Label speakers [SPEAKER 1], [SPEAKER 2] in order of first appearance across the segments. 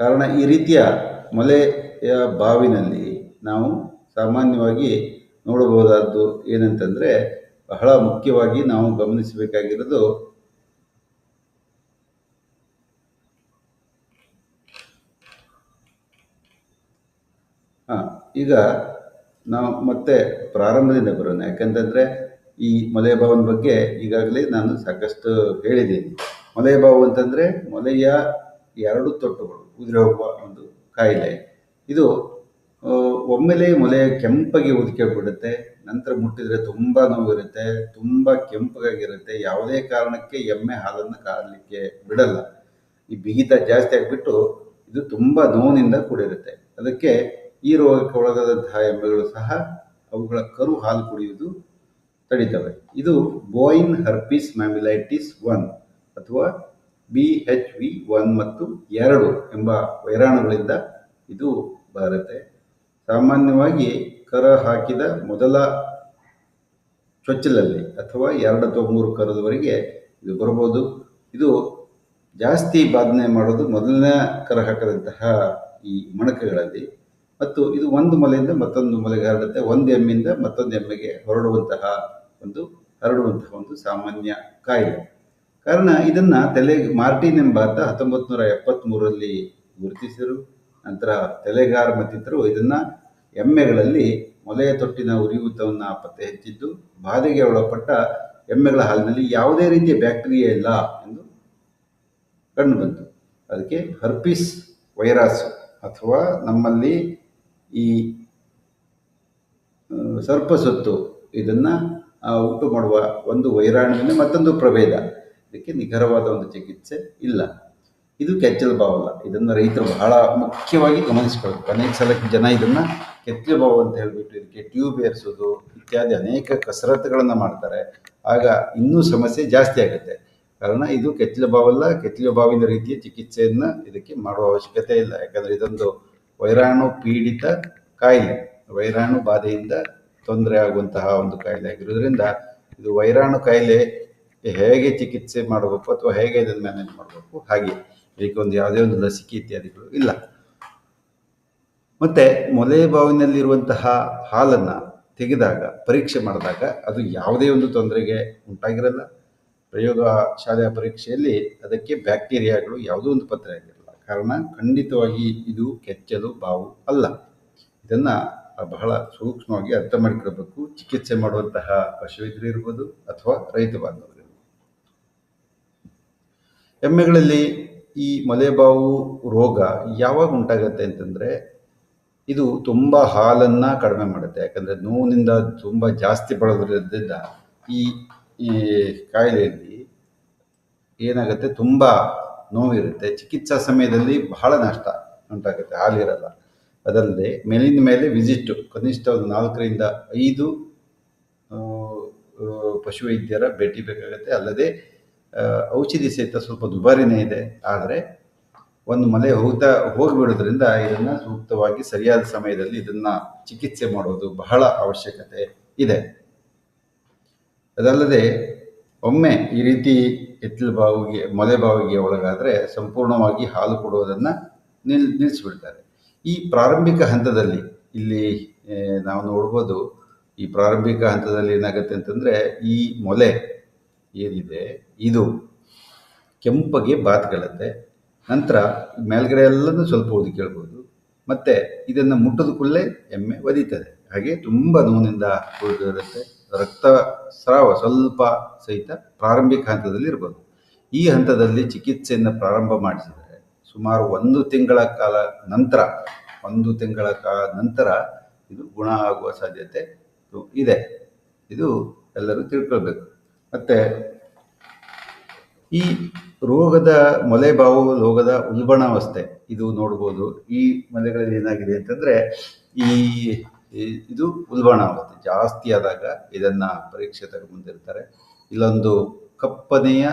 [SPEAKER 1] ಕಾರಣ ಈ ರೀತಿಯ ಮೊಲೆಯ ಬಾವಿನಲ್ಲಿ ನಾವು ಸಾಮಾನ್ಯವಾಗಿ ನೋಡಬಹುದಾದ್ದು ಏನಂತಂದರೆ ಬಹಳ ಮುಖ್ಯವಾಗಿ ನಾವು ಗಮನಿಸಬೇಕಾಗಿರೋದು ಹಾಂ, ಈಗ ನಾವು ಮತ್ತೆ ಪ್ರಾರಂಭದಿಂದ ಬರೋಣ. ಯಾಕಂತಂದರೆ ಈ ಮೊಲೆಯ ಬಾವಿನ ಬಗ್ಗೆ ಈಗಾಗಲೇ ನಾನು ಸಾಕಷ್ಟು ಹೇಳಿದ್ದೀನಿ. ಮೊಲೆಯ ಬಾವು ಅಂತಂದರೆ ಮೊಲೆಯ ಎರಡು ತೊಟ್ಟುಗಳು ಉದುರಿ ಹೋಗುವ ಒಂದು ಕಾಯಿಲೆ. ಇದು ಒಮ್ಮೆಲೆ ಮೊಲೆ ಕೆಂಪಗೆ ಬಿಡುತ್ತೆ, ನಂತರ ಮುಟ್ಟಿದರೆ ತುಂಬ ನೋವಿರುತ್ತೆ, ತುಂಬ ಕೆಂಪಗಾಗಿರುತ್ತೆ ಯಾವುದೇ ಕಾರಣಕ್ಕೆ ಎಮ್ಮೆ ಹಾಲನ್ನು ಕಾದಲಿಕ್ಕೆ ಬಿಡಲ್ಲ. ಈ ಬಿಗಿತ ಜಾಸ್ತಿ ಆಗಿಬಿಟ್ಟು ಇದು ತುಂಬ ನೋವಿನಿಂದ ಕೂಡಿರುತ್ತೆ. ಅದಕ್ಕೆ ಈ ರೋಗಕ್ಕೆ ಒಳಗಾದಂತಹ ಎಮ್ಮೆಗಳು ಸಹ ಅವುಗಳ ಕರು ಹಾಲು ಕುಡಿಯುವುದು ತಡಿತವೆ. ಇದು ಬೋಯಿನ್ ಹರ್ಪಿಸ್ ಮ್ಯಾಮಿಲೈಟಿಸ್ ಒನ್ ಅಥವಾ ಬಿ ಎಚ್ ವಿ ಒನ್ ಮತ್ತು ಎರಡು ಎಂಬ ವೈರಾಣುಗಳಿಂದ ಇದು ಬರುತ್ತೆ. ಸಾಮಾನ್ಯವಾಗಿ ಕರ ಹಾಕಿದ ಮೊದಲ ಚೊಚ್ಚಲಲ್ಲಿ ಅಥವಾ ಎರಡು ಅಥವಾ ಮೂರು ಕರದವರೆಗೆ ಇದು ಬರ್ಬೋದು ಇದು ಜಾಸ್ತಿ ಬಾಧನೆ ಮಾಡೋದು ಮೊದಲನೇ ಕರ ಹಾಕದಂತಹ ಈ ಮಣಕಗಳಲ್ಲಿ. ಮತ್ತು ಇದು ಒಂದು ಮಲೆಯಿಂದ ಮತ್ತೊಂದು ಮಲೆಗೆ ಹರಡುತ್ತೆ. ಒಂದು ಎಮ್ಮೆಯಿಂದ ಮತ್ತೊಂದು ಎಮ್ಮೆಗೆ ಹೊರಡುವಂತಹ ಒಂದು ಹರಡುವಂತಹ ಒಂದು ಸಾಮಾನ್ಯ ಕಾಯಿಲೆ. ಕಾರಣ ಇದನ್ನ ತಲೆ ಮಾರ್ಟಿನ್ ಎಂಬಾತ ಹತ್ತೊಂಬತ್ತು ನೂರ ಎಪ್ಪತ್ತ್ಮೂರರಲ್ಲಿ ಗುರುತಿಸಿದರು. ನಂತರ ತಲೆಗಾರ ಮತ್ತಿತರು ಇದನ್ನ ಎಮ್ಮೆಗಳಲ್ಲಿ ಮೊಲೆಯ ತೊಟ್ಟಿನ ಉರಿಯೂತವನ್ನು ಪತ್ತೆ ಹೆಚ್ಚಿದ್ದು, ಬಾಧೆಗೆ ಒಳಪಟ್ಟ ಎಮ್ಮೆಗಳ ಹಾಲಿನಲ್ಲಿ ಯಾವುದೇ ರೀತಿಯ ಬ್ಯಾಕ್ಟೀರಿಯಾ ಇಲ್ಲ ಎಂದು ಕಂಡುಬಂತು ಅದಕ್ಕೆ ಹರ್ಪಿಸ್ ವೈರಸ್ ಅಥವಾ ನಮ್ಮಲ್ಲಿ ಈ ಸರ್ಪಸೊತ್ತು ಇದನ್ನು ಉಂಟು ಮಾಡುವ ಒಂದು ವೈರಾಣುವಿನ ಮತ್ತೊಂದು ಪ್ರಭೇದ. ಇದಕ್ಕೆ ನಿಖರವಾದ ಒಂದು ಚಿಕಿತ್ಸೆ ಇಲ್ಲ. ಇದು ಕೆಚ್ಚಲು ಬಾವಲ್ಲ ಇದನ್ನು ರೈತರು ಬಹಳ ಮುಖ್ಯವಾಗಿ ಗಮನಿಸ್ಕೊಳ್ಬೇಕು ಅನೇಕ ಸಲ ಜನ ಇದನ್ನು ಕೆಚ್ಚಲು ಬಾವು ಅಂತ ಹೇಳಿಬಿಟ್ಟು ಇದಕ್ಕೆ ಟ್ಯೂಬ್ ಏರಿಸೋದು ಇತ್ಯಾದಿ ಅನೇಕ ಕಸರತ್ತುಗಳನ್ನು ಮಾಡ್ತಾರೆ. ಆಗ ಇನ್ನೂ ಸಮಸ್ಯೆ ಜಾಸ್ತಿ ಆಗುತ್ತೆ. ಕಾರಣ ಇದು ಕೆಚ್ಚಲು ಬಾವಲ್ಲ ಕೆಚ್ಚಲು ಬಾವಿನ ರೀತಿಯ ಚಿಕಿತ್ಸೆಯನ್ನು ಇದಕ್ಕೆ ಮಾಡುವ ಅವಶ್ಯಕತೆ ಇಲ್ಲ. ಯಾಕಂದರೆ ಇದೊಂದು ವೈರಾಣು ಪೀಡಿತ ಕಾಯಿಲೆ. ವೈರಾಣು ಬಾಧೆಯಿಂದ ತೊಂದರೆ ಆಗುವಂತಹ ಒಂದು ಕಾಯಿಲೆ ಆಗಿರೋದ್ರಿಂದ ಇದು ವೈರಾಣು ಕಾಯಿಲೆ ಹೇಗೆ ಚಿಕಿತ್ಸೆ ಮಾಡಬೇಕು ಅಥವಾ ಹೇಗೆ ಇದನ್ನು ಮ್ಯಾನೇಜ್ ಮಾಡಬೇಕು? ಹಾಗೆ ಇದಕ್ಕೆ ಒಂದು ಯಾವುದೇ ಒಂದು ಲಸಿಕೆ ಇತ್ಯಾದಿಗಳು ಇಲ್ಲ. ಮತ್ತೆ ಮೊಲೆ ಬಾವಿನಲ್ಲಿರುವಂತಹ ಹಾಲನ್ನು ತೆಗೆದಾಗ, ಪರೀಕ್ಷೆ ಮಾಡಿದಾಗ ಅದು ಯಾವುದೇ ಒಂದು ತೊಂದರೆಗೆ ಉಂಟಾಗಿರಲ್ಲ. ಪ್ರಯೋಗ ಶಾಲೆಯ ಪರೀಕ್ಷೆಯಲ್ಲಿ ಅದಕ್ಕೆ ಬ್ಯಾಕ್ಟೀರಿಯಾಗಳು ಯಾವುದೋ ಒಂದು ಪತ್ರೆ ಆಗಿರಲ್ಲ. ಕಾರಣ ಖಂಡಿತವಾಗಿ ಇದು ಕೆಚ್ಚಲು ಬಾವು ಅಲ್ಲ. ಇದನ್ನು ಬಹಳ ಸೂಕ್ಷ್ಮವಾಗಿ ಅರ್ಥ ಮಾಡಿಕೊಳ್ಬೇಕು. ಚಿಕಿತ್ಸೆ ಮಾಡುವಂತಹ ಪಶುವೈದ್ಯರು ಇರ್ಬೋದು ಅಥವಾ ರೈತ ಬಾಂಧವರು. ಎಮ್ಮೆಗಳಲ್ಲಿ ಈ ಮಲೆಬಾವು ರೋಗ ಯಾವಾಗ ಉಂಟಾಗತ್ತೆ ಅಂತಂದರೆ ಇದು ತುಂಬ ಹಾಲನ್ನು ಕಡಿಮೆ ಮಾಡುತ್ತೆ. ಯಾಕಂದರೆ ನೋವಿನಿಂದ ತುಂಬ ಜಾಸ್ತಿ ಬಳದ್ರಿಂದ ಈ ಈ ಕಾಯಿಲೆಯಲ್ಲಿ ಏನಾಗುತ್ತೆ? ತುಂಬ ನೋವಿರುತ್ತೆ. ಚಿಕಿತ್ಸಾ ಸಮಯದಲ್ಲಿ ಬಹಳ ನಷ್ಟ ಉಂಟಾಗುತ್ತೆ. ಹಾಲಿರಲ್ಲ. ಅದಲ್ಲದೆ ಮೇಲಿನ ಮೇಲೆ ವಿಸಿಟ್ ಕನಿಷ್ಠ ಒಂದು ನಾಲ್ಕರಿಂದ ಐದು ಪಶುವೈದ್ಯರ ಭೇಟಿ ಬೇಕಾಗುತ್ತೆ. ಅಲ್ಲದೆ ಔಷಧಿ ಸಹಿತ ಸ್ವಲ್ಪ ದುಬಾರಿನೇ ಇದೆ. ಆದರೆ ಒಂದು ಮಲೆ ಹೋಗ್ತಾ ಹೋಗಿಬಿಡೋದ್ರಿಂದ ಇದನ್ನು ಸೂಕ್ತವಾಗಿ ಸರಿಯಾದ ಸಮಯದಲ್ಲಿ ಇದನ್ನು ಚಿಕಿತ್ಸೆ ಮಾಡೋದು ಬಹಳ ಅವಶ್ಯಕತೆ ಇದೆ. ಅದಲ್ಲದೆ ಒಮ್ಮೆ ಈ ರೀತಿ ಎತ್ತಲು ಬಾವಿಗೆ, ಮೊಲೆ ಬಾವಿಗೆ ಒಳಗಾದರೆ ಸಂಪೂರ್ಣವಾಗಿ ಹಾಲು ಕೊಡುವುದನ್ನು ನಿಲ್ ನಿಲ್ಲಿಸಿಬಿಡ್ತಾರೆ ಈ ಪ್ರಾರಂಭಿಕ ಹಂತದಲ್ಲಿ ಇಲ್ಲಿ ನಾವು ನೋಡ್ಬೋದು ಈ ಪ್ರಾರಂಭಿಕ ಹಂತದಲ್ಲಿ ಏನಾಗುತ್ತೆ ಅಂತಂದರೆ ಈ ಮೊಲೆ ಏನಿದೆ? ಇದು ಕೆಂಪಗೆ ಬಾತ್ಕೊಳ್ಳುತ್ತೆ ನಂತರ ಮೇಲ್ಗಡೆ ಎಲ್ಲನೂ ಸ್ವಲ್ಪ ಓದಿ ಕೇಳ್ಬೋದು. ಮತ್ತು ಇದನ್ನು ಮುಟ್ಟದ ಕೂಡಲೇ ಎಮ್ಮೆ ಒದೀತದೆ. ಹಾಗೆ ತುಂಬ ನೋವಿನಿಂದ ಇರುತ್ತೆ. ರಕ್ತ ಸ್ರಾವ ಸ್ವಲ್ಪ ಸಹಿತ ಪ್ರಾರಂಭಿಕ ಹಂತದಲ್ಲಿ ಇರ್ಬೋದು. ಈ ಹಂತದಲ್ಲಿ ಚಿಕಿತ್ಸೆಯನ್ನು ಪ್ರಾರಂಭ ಮಾಡಿಸಿದರೆ ಸುಮಾರು ಒಂದು ತಿಂಗಳ ಕಾಲ ನಂತರ, ಒಂದು ತಿಂಗಳ ಕಾಲ ನಂತರ ಇದು ಗುಣ ಆಗುವ ಸಾಧ್ಯತೆ ಇದೆ. ಇದು ಎಲ್ಲರೂ ತಿಳ್ಕೊಳ್ಬೇಕು. ಮತ್ತು ಈ ರೋಗದ ಮೊಲೆಬಾವು ರೋಗದ ಉಲ್ಬಣಾವಸ್ಥೆ ಇದು ನೋಡ್ಬೋದು. ಈ ಮಲೆಗಳಲ್ಲಿ ಏನಾಗಿದೆ ಅಂತಂದರೆ ಈ ಇದು ಇದು ಉಲ್ಬಣಾವಸ್ಥೆ, ಜಾಸ್ತಿ ಆದಾಗ ಇದನ್ನು ಪರೀಕ್ಷೆ ತಗೊಂಬಂದಿರ್ತಾರೆ ಇಲ್ಲೊಂದು ಕಪ್ಪನೆಯ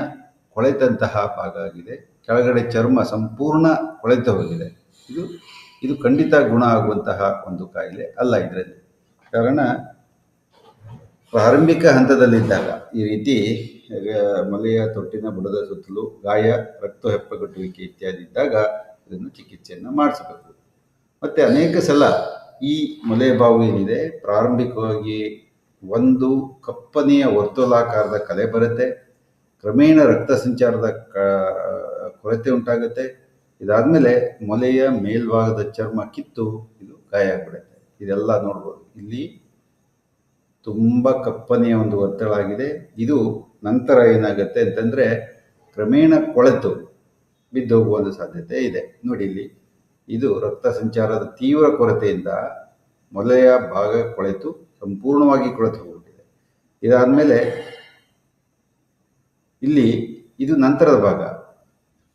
[SPEAKER 1] ಕೊಳೆತಂತಹ ಭಾಗ ಆಗಿದೆ. ಕೆಳಗಡೆ ಚರ್ಮ ಸಂಪೂರ್ಣ ಕೊಳೆತು ಹೋಗಿದೆ. ಇದು ಇದು ಖಂಡಿತ ಗುಣ ಆಗುವಂತಹ ಒಂದು ಕಾಯಿಲೆ ಅಲ್ಲ ಇದರಲ್ಲಿ. ಕಾರಣ ಪ್ರಾರಂಭಿಕ ಹಂತದಲ್ಲಿದ್ದಾಗ ಈ ರೀತಿ ಮಲೆಯ ತೊಟ್ಟಿನ ಬುಡದ ಸುತ್ತಲೂ ಗಾಯ, ರಕ್ತ ಹೆಪ್ಪಗಟ್ಟುವಿಕೆ ಇತ್ಯಾದಿ ಇದ್ದಾಗ ಇದನ್ನು ಚಿಕಿತ್ಸೆಯನ್ನು ಮಾಡಿಸಬೇಕು. ಮತ್ತು ಅನೇಕ ಸಲ ಈ ಮೊಲೆಬಾವು ಏನಿದೆ, ಪ್ರಾರಂಭಿಕವಾಗಿ ಒಂದು ಕಪ್ಪನೆಯ ವರ್ತುಲಾಕಾರದ ಕಲೆ ಬರುತ್ತೆ. ಕ್ರಮೇಣ ರಕ್ತ ಸಂಚಾರದ ಕ, ಕೊರತೆ ಉಂಟಾಗುತ್ತೆ. ಇದಾದಮೇಲೆ ಮೊಲೆಯ ಮೇಲ್ಭಾಗದ ಚರ್ಮ ಕಿತ್ತು ಇದು ಗಾಯ ಆಗ್ಬಿಡುತ್ತೆ. ಇದೆಲ್ಲ ನೋಡ್ಬೋದು. ಇಲ್ಲಿ ತುಂಬ ಕಪ್ಪನೆಯ ಒಂದು ಒತ್ತಡ ಆಗಿದೆ ಇದು ನಂತರ ಏನಾಗುತ್ತೆ ಅಂತಂದರೆ ಕ್ರಮೇಣ ಕೊಳೆತು ಬಿದ್ದೋಗುವ ಒಂದು ಸಾಧ್ಯತೆ ಇದೆ. ನೋಡಿ ಇಲ್ಲಿ, ಇದು ರಕ್ತ ಸಂಚಾರದ ತೀವ್ರ ಕೊರತೆಯಿಂದ ಮೊಲೆಯ ಭಾಗ ಕೊಳೆತು, ಸಂಪೂರ್ಣವಾಗಿ ಕೊಳೆತು ಹೋಗ್ಬಿಟ್ಟಿದೆ. ಇದಾದಮೇಲೆ ಇಲ್ಲಿ ಇದು ನಂತರದ ಭಾಗ.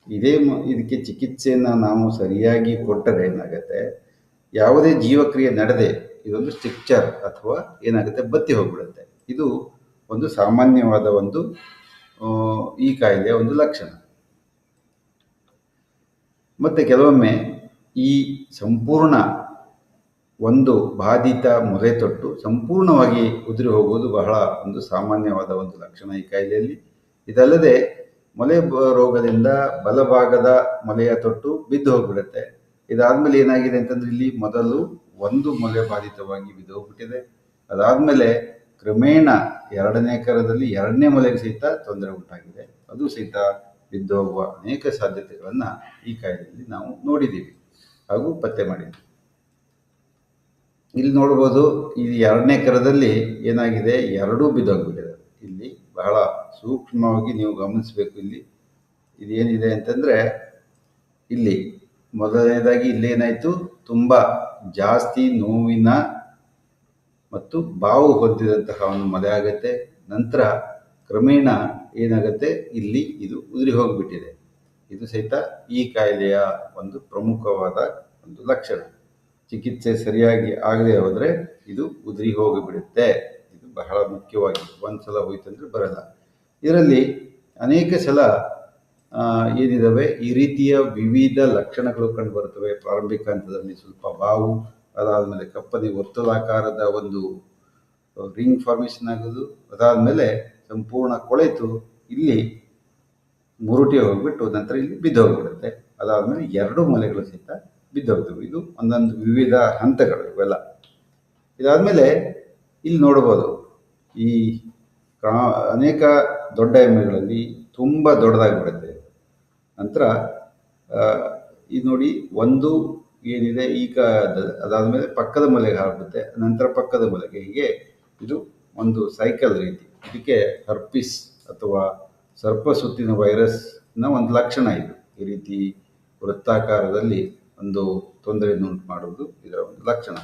[SPEAKER 1] ಇದೇ ಇದಕ್ಕೆ ಚಿಕಿತ್ಸೆಯನ್ನು ನಾವು ಸರಿಯಾಗಿ ಕೊಟ್ಟರೆ ಏನಾಗುತ್ತೆ, ಯಾವುದೇ ಜೀವಕ್ರಿಯೆ ನಡೆದೆ ಇದೊಂದು ಸ್ಟ್ರಿಕ್ಚರ್ ಅಥವಾ ಏನಾಗುತ್ತೆ ಬತ್ತಿ ಹೋಗ್ಬಿಡುತ್ತೆ. ಇದು ಒಂದು ಸಾಮಾನ್ಯವಾದ ಒಂದು ಈ ಕಾಯಿಲೆಯ ಒಂದು ಲಕ್ಷಣ. ಮತ್ತು ಕೆಲವೊಮ್ಮೆ ಈ ಸಂಪೂರ್ಣ ಒಂದು ಬಾಧಿತ ಮೊರೆ ತೊಟ್ಟು ಸಂಪೂರ್ಣವಾಗಿ ಉದುರಿ ಹೋಗುವುದು ಬಹಳ ಒಂದು ಸಾಮಾನ್ಯವಾದ ಒಂದು ಲಕ್ಷಣ ಈ ಕಾಯಿಲೆಯಲ್ಲಿ. ಇದಲ್ಲದೆ ಮೊಲೆ ರೋಗದಿಂದ ಬಲಭಾಗದ ಮೊಲೆಯ ತೊಟ್ಟು ಬಿದ್ದು ಹೋಗ್ಬಿಡುತ್ತೆ. ಇದಾದಮೇಲೆ ಏನಾಗಿದೆ ಅಂತಂದ್ರೆ ಇಲ್ಲಿ ಮೊದಲು ಒಂದು ಮೊಲೆ ಬಾಧಿತವಾಗಿ ಬಿದ್ದೋಗ್ಬಿಟ್ಟಿದೆ. ಅದಾದಮೇಲೆ ಕ್ರಮೇಣ ಎರಡನೇ ಕರದಲ್ಲಿ ಎರಡನೇ ಮೊಲೆಗೆ ಸಹಿತ ತೊಂದರೆ ಉಂಟಾಗಿದೆ. ಅದು ಸಹಿತ ಬಿದ್ದೋಗುವ ಅನೇಕ ಸಾಧ್ಯತೆಗಳನ್ನು ಈ ಕಾಯಿಲೆಯಲ್ಲಿ ನಾವು ನೋಡಿದ್ದೀವಿ ಹಾಗೂ ಪತ್ತೆ ಮಾಡಿದ್ದೀವಿ. ಇಲ್ಲಿ ನೋಡ್ಬೋದು ಈ ಎರಡನೇ ಕರದಲ್ಲಿ ಏನಾಗಿದೆ? ಎರಡೂ ಬಿದ್ದೋಗ್ಬಿಟ್ಟಿದೆ. ಇಲ್ಲಿ ಬಹಳ ಸೂಕ್ಷ್ಮವಾಗಿ ನೀವು ಗಮನಿಸಬೇಕು ಇಲ್ಲಿ. ಇದೇನಿದೆ ಅಂತಂದರೆ ಇಲ್ಲಿ ಮೊದಲನೇದಾಗಿ ಇಲ್ಲೇನಾಯಿತು ತುಂಬ ಜಾಸ್ತಿ ನೋವಿನ ಮತ್ತು ಬಾವು ಹೊದ್ದಿದಂತಹ ಒಂದು ಮದೆ ಆಗುತ್ತೆ. ನಂತರ ಕ್ರಮೇಣ ಏನಾಗುತ್ತೆ? ಇಲ್ಲಿ ಇದು ಉದುರಿ ಹೋಗಿಬಿಟ್ಟಿದೆ. ಇದು ಸಹಿತ ಈ ಕಾಯಿಲೆಯ ಒಂದು ಪ್ರಮುಖವಾದ ಒಂದು ಲಕ್ಷಣ. ಚಿಕಿತ್ಸೆ ಸರಿಯಾಗಿ ಆಗದೆ ಹೋದರೆ ಇದು ಉದುರಿ ಹೋಗಿಬಿಡುತ್ತೆ. ಇದು ಬಹಳ ಮುಖ್ಯವಾಗಿ ಒಂದು ಸಲ ಹೋಯ್ತಂದ್ರೆ ಬರಲ್ಲ. ಇದರಲ್ಲಿ ಅನೇಕ ಸಲ ಆ, ಏನಿದಾವೆ? ಈ ರೀತಿಯ ವಿವಿಧ ಲಕ್ಷಣಗಳು ಕಂಡು ಬರ್ತವೆ ಪ್ರಾರಂಭಿಕ ಹಂತದಲ್ಲಿ ಸ್ವಲ್ಪ ಬಾವು ಅದಾದಮೇಲೆ ಕಪ್ಪನೆ ಒತ್ತಲಾಕಾರದ ಒಂದು ರಿಂಗ್ ಫಾರ್ಮೇಷನ್ ಆಗೋದು. ಅದಾದಮೇಲೆ ಸಂಪೂರ್ಣ ಕೊಳೆತು ಇಲ್ಲಿ ಮುರುಟಿ ಹೋಗ್ಬಿಟ್ಟು ನಂತರ ಇಲ್ಲಿ ಬಿದ್ದೋಗ್ಬಿಡುತ್ತೆ. ಅದಾದಮೇಲೆ ಎರಡು ಮೊಲೆಗಳು ಸಹಿತ ಬಿದ್ದೋಗ್ತವೆ. ಇದು ಒಂದೊಂದು ವಿವಿಧ ಹಂತಗಳು ಇವೆಲ್ಲ. ಇದಾದಮೇಲೆ ಇಲ್ಲಿ ನೋಡ್ಬೋದು ಈ ಅನೇಕ ದೊಡ್ಡ ಎಮ್ಮೆಗಳಲ್ಲಿ ತುಂಬ ದೊಡ್ಡದಾಗಿಬಿಡುತ್ತೆ. ನಂತರ ಇದು ನೋಡಿ, ಒಂದು ಏನಿದೆ, ಈಗ ಅದಾದ ಮೇಲೆ ಪಕ್ಕದ ಮೂಲೆಗೆ ಹರಡುತ್ತೆ ನಂತರ ಪಕ್ಕದ ಮೂಲೆಗೆ. ಹೀಗೆ ಇದು ಒಂದು ಸೈಕಲ್ ರೀತಿ. ಇದಕ್ಕೆ ಹರ್ಪಿಸ್ ಅಥವಾ ಸರ್ಪ ಸುತ್ತಿನ ವೈರಸ್ನ ಒಂದು ಲಕ್ಷಣ ಇದು. ಈ ರೀತಿ ವೃತ್ತಾಕಾರದಲ್ಲಿ ಒಂದು ತೊಂದರೆಯನ್ನು ಉಂಟು ಮಾಡುವುದು ಇದರ ಒಂದು ಲಕ್ಷಣ.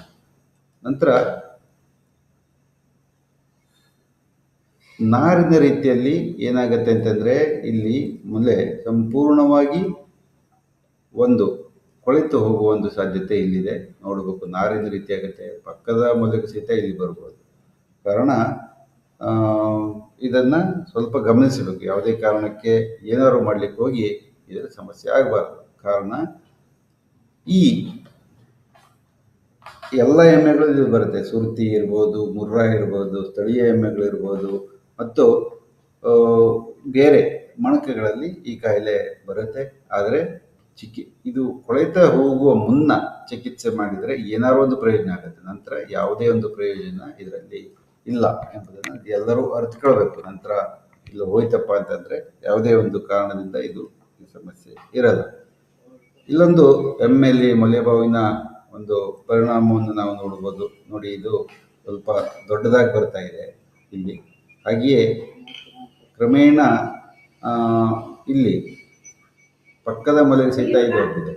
[SPEAKER 1] ನಂತರ ನಾರಿನ ರೀತಿಯಲ್ಲಿ ಏನಾಗುತ್ತೆ ಅಂತಂದರೆ ಇಲ್ಲಿ ಮೊಲೆ ಸಂಪೂರ್ಣವಾಗಿ ಒಂದು ಕೊಳೆತು ಹೋಗುವ ಒಂದು ಸಾಧ್ಯತೆ ಇಲ್ಲಿದೆ. ನೋಡಬೇಕು, ನಾರಿನ ರೀತಿ ಆಗುತ್ತೆ, ಪಕ್ಕದ ಮೊದಲು ಸಹಿತ ಇಲ್ಲಿ ಬರ್ಬೋದು. ಕಾರಣ ಇದನ್ನ ಸ್ವಲ್ಪ ಗಮನಿಸಬೇಕು. ಯಾವುದೇ ಕಾರಣಕ್ಕೆ ಏನಾದ್ರು ಮಾಡ್ಲಿಕ್ಕೆ ಹೋಗಿ ಇದರ ಸಮಸ್ಯೆ ಆಗಬಾರ್ದು. ಕಾರಣ, ಈ ಎಲ್ಲ ಎಮ್ಮೆಗಳು ಇದು ಬರುತ್ತೆ. ಸುರ್ತಿ ಇರ್ಬೋದು, ಮುರ್ರಾ ಇರ್ಬೋದು, ಸ್ಥಳೀಯ ಎಮ್ಮೆಗಳಿರ್ಬೋದು ಮತ್ತು ಬೇರೆ ಮೊಣಕೆಗಳಲ್ಲಿ ಈ ಕಾಯಿಲೆ ಬರುತ್ತೆ. ಆದರೆ ಚಿಕಿ, ಇದು ಕೊಳೆತ ಹೋಗುವ ಮುನ್ನ ಚಿಕಿತ್ಸೆ ಮಾಡಿದರೆ ಏನಾದ್ರು ಒಂದು ಪ್ರಯೋಜನ ಆಗುತ್ತೆ. ನಂತರ ಯಾವುದೇ ಒಂದು ಪ್ರಯೋಜನ ಇದರಲ್ಲಿ ಇಲ್ಲ ಎಂಬುದನ್ನು ಎಲ್ಲರೂ ಅರ್ಥಕೊಳ್ಬೇಕು ನಂತರ ಇಲ್ಲ ಹೋಯ್ತಪ್ಪ ಅಂತಂದರೆ ಯಾವುದೇ ಒಂದು ಕಾರಣದಿಂದ ಇದು ಸಮಸ್ಯೆ ಇರಲ್ಲ. ಇಲ್ಲೊಂದು ಎಮ್ಮೆಯಲ್ಲಿ ಮಲೆಬಾವಿನ ಒಂದು ಪರಿಣಾಮವನ್ನು ನಾವು ನೋಡ್ಬೋದು. ನೋಡಿ, ಇದು ಸ್ವಲ್ಪ ದೊಡ್ಡದಾಗಿ ಬರ್ತಾ ಇದೆ ಇಲ್ಲಿ. ಹಾಗೆಯೇ ಕ್ರಮೇಣ ಇಲ್ಲಿ ಪಕ್ಕದ ಮಲೆಗೆ ಸಹಿತ ಇದು ಹೋಗಿದೆ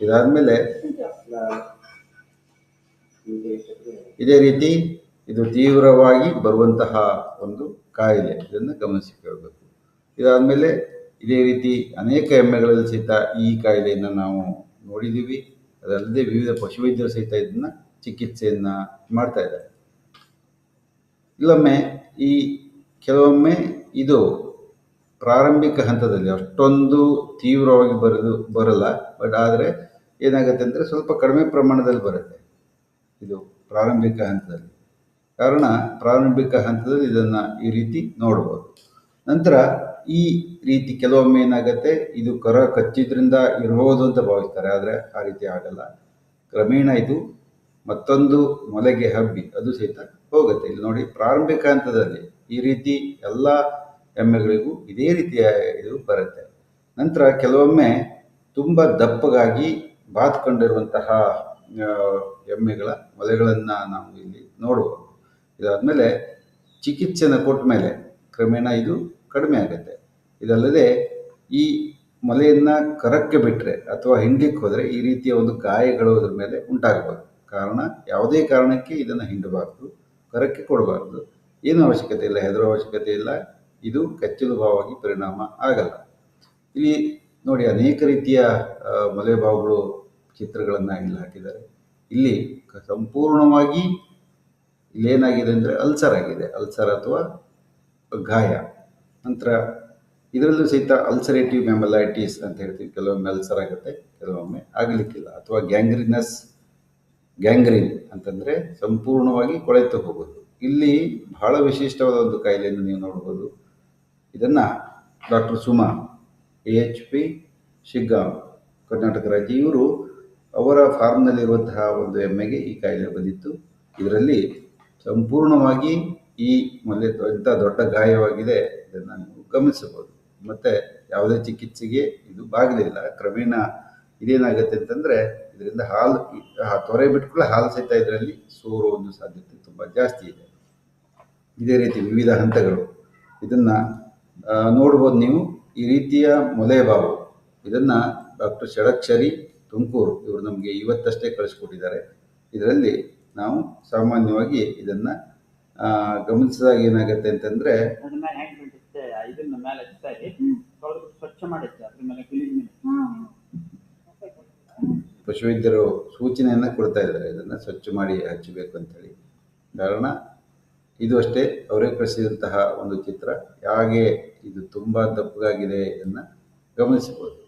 [SPEAKER 1] ಇದಾದಮೇಲೆ ಇದೇ ರೀತಿ ಇದು ತೀವ್ರವಾಗಿ ಬರುವಂತಹ ಒಂದು ಕಾಯಿಲೆ. ಇದನ್ನು ಗಮನಿಸಿಕೊಳ್ಬೇಕು ಇದಾದಮೇಲೆ ಇದೇ ರೀತಿ ಅನೇಕ ಎಮ್ಮೆಗಳಲ್ಲಿ ಸಹಿತ ಈ ಕಾಯಿಲೆಯನ್ನು ನಾವು ನೋಡಿದ್ದೀವಿ. ಅದಲ್ಲದೆ ವಿವಿಧ ಪಶುವೈದ್ಯರು ಸಹಿತ ಇದನ್ನು ಚಿಕಿತ್ಸೆಯನ್ನು ಮಾಡ್ತಾ ಇದ್ದಾರೆ. ಇಲ್ಲೊಮ್ಮೆ ಈ ಕೆಲವೊಮ್ಮೆ ಇದು ಪ್ರಾರಂಭಿಕ ಹಂತದಲ್ಲಿ ಅಷ್ಟೊಂದು ತೀವ್ರವಾಗಿ ಬರೋದು, ಬರಲ್ಲ. ಬಟ್ ಆದರೆ ಏನಾಗುತ್ತೆ ಅಂದರೆ ಸ್ವಲ್ಪ ಕಡಿಮೆ ಪ್ರಮಾಣದಲ್ಲಿ ಬರುತ್ತೆ ಇದು ಪ್ರಾರಂಭಿಕ ಹಂತದಲ್ಲಿ. ಕಾರಣ ಪ್ರಾರಂಭಿಕ ಹಂತದಲ್ಲಿ ಇದನ್ನು ಈ ರೀತಿ ನೋಡ್ಬೋದು. ನಂತರ ಈ ರೀತಿ ಕೆಲವೊಮ್ಮೆ ಏನಾಗುತ್ತೆ, ಇದು ಕರ ಕಚ್ಚಿದ್ರಿಂದ ಇರಬಹುದು ಅಂತ ಭಾವಿಸ್ತಾರೆ. ಆದರೆ ಆ ರೀತಿ ಆಗಲ್ಲ. ಕ್ರಮೇಣ ಇದು ಮತ್ತೊಂದು ಮೊಲೆಗೆ ಹಬ್ಬಿ, ಅದು ಸಹಿತ ಹೋಗುತ್ತೆ. ಇಲ್ಲಿ ನೋಡಿ ಪ್ರಾರಂಭಿಕ ಹಂತದಲ್ಲಿ ಈ ರೀತಿ ಎಲ್ಲ ಎಮ್ಮೆಗಳಿಗೂ ಇದೇ ರೀತಿಯ ಇದು ಬರುತ್ತೆ. ನಂತರ ಕೆಲವೊಮ್ಮೆ ತುಂಬ ದಪ್ಪಗಾಗಿ ಬಾತ್ಕೊಂಡಿರುವಂತಹ ಎಮ್ಮೆಗಳ ಮೊಲೆಗಳನ್ನು ನಾವು ಇಲ್ಲಿ ನೋಡಬಹುದು ಇದಾದಮೇಲೆ ಚಿಕಿತ್ಸೆನ ಕೊಟ್ಟ ಮೇಲೆ ಕ್ರಮೇಣ ಇದು ಕಡಿಮೆ ಆಗುತ್ತೆ. ಇದಲ್ಲದೆ ಈ ಮೊಲೆಯನ್ನು ಕರಕ್ಕೆ ಬಿಟ್ಟರೆ ಅಥವಾ ಹಿಂಡ್ಲಿಕ್ಕೆ ಹೋದರೆ ಈ ರೀತಿಯ ಒಂದು ಗಾಯಗಳು ಅದ್ರ ಮೇಲೆ ಉಂಟಾಗಬಾರ್ದು ಕಾರಣ ಯಾವುದೇ ಕಾರಣಕ್ಕೆ ಇದನ್ನು ಹಿಂಡಬಾರ್ದು. ಕರಕ್ಕೆ ಕೊಡಬಾರ್ದು. ಏನು ಅವಶ್ಯಕತೆ ಇಲ್ಲ ಹೆದರೋ ಅವಶ್ಯಕತೆ ಇಲ್ಲ. ಇದು ಕಚ್ಚಲು ಭಾವವಾಗಿ ಪರಿಣಾಮ ಆಗಲ್ಲ. ಇಲ್ಲಿ ನೋಡಿ ಅನೇಕ ರೀತಿಯ ಮಲೆಭಾವಗಳು ಚಿತ್ರಗಳನ್ನು ಇಲ್ಲಿ ಹಾಕಿದ್ದಾರೆ. ಇಲ್ಲಿ ಸಂಪೂರ್ಣವಾಗಿ ಇಲ್ಲೇನಾಗಿದೆ ಅಂದರೆ ಅಲ್ಸರ್ ಆಗಿದೆ. ಅಲ್ಸರ್ ಅಥವಾ ಗಾಯ. ನಂತರ ಇದರಲ್ಲೂ ಸಹಿತ ಅಲ್ಸರೇಟಿವ್ ಮೆಮಲೈಟಿಸ್ ಅಂತ ಹೇಳ್ತೀವಿ. ಕೆಲವೊಮ್ಮೆ ಅಲ್ಸರ್ ಆಗುತ್ತೆ, ಕೆಲವೊಮ್ಮೆ ಆಗಲಿಕ್ಕಿಲ್ಲ. ಅಥವಾ ಗ್ಯಾಂಗ್ರಿನಸ್ ಗ್ಯಾಂಗ್ರೀನ್ ಅಂತಂದರೆ ಸಂಪೂರ್ಣವಾಗಿ ಕೊಳೆತು ಹೋಗೋದು. ಇಲ್ಲಿ ಬಹಳ ವಿಶಿಷ್ಟವಾದ ಒಂದು ಕಾಯಿಲೆಯನ್ನು ನೀವು ನೋಡ್ಬೋದು. ಇದನ್ನು doctor Suma, A H P, Shiggaon, Karnataka ರಾಜ್ಯ, ಇವರು ಅವರ ಫಾರ್ಮ್ನಲ್ಲಿರುವಂತಹ ಒಂದು ಎಮ್ಮೆಗೆ ಈ ಕಾಯಿಲೆ ಬಂದಿತ್ತು. ಇದರಲ್ಲಿ ಸಂಪೂರ್ಣವಾಗಿ ಈ ಮೊಲೆ ಎಂಥ ದೊಡ್ಡ ಗಾಯವಾಗಿದೆ ಇದನ್ನು ನೀವು ಗಮನಿಸಬಹುದು. ಮತ್ತು ಯಾವುದೇ ಚಿಕಿತ್ಸೆಗೆ ಇದು ಬಾಗಲಿಲ್ಲ. ಕ್ರಮೇಣ ಇದೇನಾಗುತ್ತೆ ಅಂತಂದರೆ ಇದರಿಂದ ಹಾಲು ತೊರೆ ತೊರೆ ಕೂಡ ಹಾಲು ಸಹಿತ ಇದರಲ್ಲಿ ಸೋರೋ ಒಂದು ಸಾಧ್ಯತೆ ತುಂಬ ಜಾಸ್ತಿ ಇದೆ. ಇದೇ ರೀತಿ ವಿವಿಧ ಹಂತಗಳು. ಇದನ್ನು ನೋಡ್ಬೋದು ನೀವು. ಈ ರೀತಿಯ ಮೊಲೆಬಾವು ಇದನ್ನು ಡಾಕ್ಟರ್ ಷಡಕ್ಷರಿ ತುಮಕೂರು ಇವರು ನಮಗೆ ಇವತ್ತಷ್ಟೇ ಕಳಿಸ್ಕೊಟ್ಟಿದ್ದಾರೆ. ಇದರಲ್ಲಿ ನಾವು ಸಾಮಾನ್ಯವಾಗಿ ಇದನ್ನು ಗಮನಿಸಿದಾಗ ಏನಾಗುತ್ತೆ ಅಂತಂದರೆ
[SPEAKER 2] ಸ್ವಚ್ಛ ಮಾಡಿತ್ತೆ ಅದ್ರ ಮೇಲೆ ಕ್ಲೀನ್
[SPEAKER 1] ಪಶುವೈದ್ಯರು ಸೂಚನೆಯನ್ನು ಕೊಡ್ತಾ ಇದ್ದಾರೆ. ಇದನ್ನು ಸ್ವಚ್ಛ ಮಾಡಿ ಹಚ್ಚಬೇಕು ಅಂತೇಳಿ. ಕಾರಣ, ಇದು ಅಷ್ಟೇ. ಅವರೇ ಕಳಿಸಿದಂತಹ ಒಂದು ಚಿತ್ರ. ಹಾಗೆ ಇದು ತುಂಬ ದಪ್ಪಗಾಗಿದೆ ಇದನ್ನು ಗಮನಿಸಬಹುದು.